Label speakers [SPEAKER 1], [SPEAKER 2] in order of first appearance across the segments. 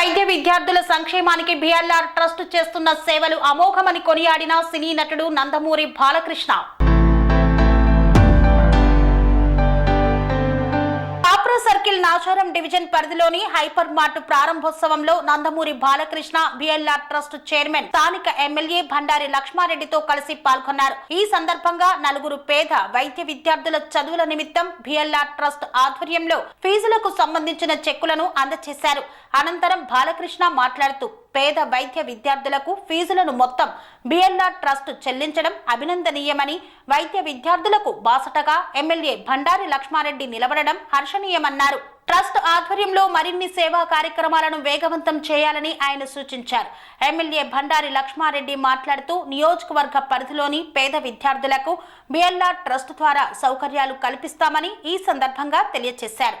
[SPEAKER 1] వైద్య విద్యార్థుల సంక్షేమానికి బిఎల్ఆర్ ట్రస్ట్ చేస్తున్న సేవలు అమోఘమని కొనియాడిన సినీ నటుడు నందమూరి బాలకృష్ణ. సర్కిల్ నాచారం డివిజన్ పరిధిలోని hyper mart ప్రారంభోత్సవంలో Nandamuri Balakrishna BLR trust chairman స్థానిక ఎమ్మెల్యే భండారి లక్ష్మారెడ్డితో కలిసి పాల్గొన్నారు. ఈ సందర్భంగా నలుగురు పేద వైద్య విద్యార్థుల చదువుల నిమిత్తం బిఎల్ఆర్ ట్రస్ట్ ఆధ్వర్యంలో ఫీజులకు సంబంధించిన చెక్కులను అందజేశారు అనంతరం బాలకృష్ణ మాట్లాడుతూ పేద వైద్య విద్యార్థులకు ఫీజులను మొత్తం బిఎల్ఆర్ ట్రస్ట్ చెల్లించడం అభినందనీయమని వైద్య విద్యార్థులకు బాసటగా ఎమ్మెల్యే భండారి లక్ష్మారెడ్డి నిలబడడం హర్షణీయమన్నారు. ట్రస్ట్ ఆధ్వర్యంలో మరిన్ని సేవా కార్యక్రమాలను వేగవంతం చేయాలని ఆయన సూచించారు. ఎమ్మెల్యే భండారి లక్ష్మారెడ్డి మాట్లాడుతూ నియోజకవర్గ పరిధిలోని పేద విద్యార్థులకు బిఎల్ఆర్ ట్రస్ట్ ద్వారా సౌకర్యాలు కల్పిస్తామని ఈ సందర్భంగా తెలియజేశారు.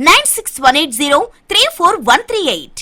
[SPEAKER 2] Nine six one eight zero three four one three eight